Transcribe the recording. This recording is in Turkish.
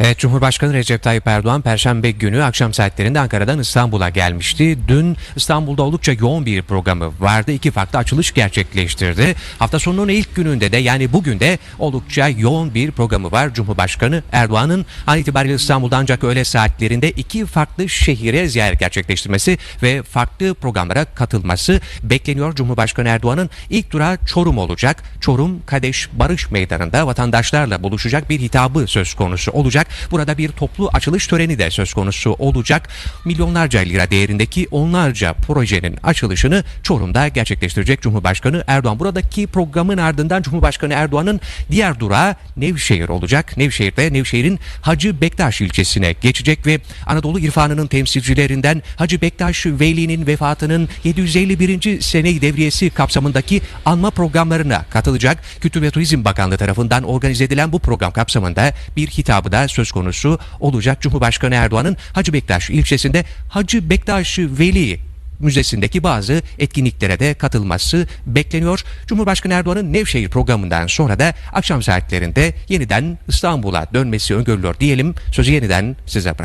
Evet, Cumhurbaşkanı Recep Tayyip Erdoğan Perşembe günü akşam saatlerinde Ankara'dan İstanbul'a gelmişti. Dün İstanbul'da oldukça yoğun bir programı vardı. İki farklı açılış gerçekleştirdi. Hafta sonunun ilk gününde de yani bugün de oldukça yoğun bir programı var. Cumhurbaşkanı Erdoğan'ın an itibariyle İstanbul'da ancak öğle saatlerinde iki farklı şehire ziyaret gerçekleştirmesi ve farklı programlara katılması bekleniyor. Cumhurbaşkanı Erdoğan'ın ilk durağı Çorum olacak. Çorum Kadeş Barış Meydanı'nda vatandaşlarla buluşacak bir hitabı söz konusu olacak. Burada bir toplu açılış töreni de söz konusu olacak. Milyonlarca lira değerindeki onlarca projenin açılışını Çorum'da gerçekleştirecek Cumhurbaşkanı Erdoğan. Buradaki programın ardından Cumhurbaşkanı Erdoğan'ın diğer durağı Nevşehir olacak. Nevşehir'de Nevşehir'in Hacı Bektaş ilçesine geçecek ve Anadolu irfanının temsilcilerinden Hacı Bektaş Veli'nin vefatının 751. seneyi devriyesi kapsamındaki anma programlarına katılacak. Kültür ve Turizm Bakanlığı tarafından organize edilen bu program kapsamında bir hitabı da söz konusu olacak. Cumhurbaşkanı Erdoğan'ın Hacı Bektaş ilçesinde Hacı Bektaş Veli Müzesi'ndeki bazı etkinliklere de katılması bekleniyor. Cumhurbaşkanı Erdoğan'ın Nevşehir programından sonra da akşam saatlerinde yeniden İstanbul'a dönmesi öngörülüyor diyelim. Sözü yeniden size bırak.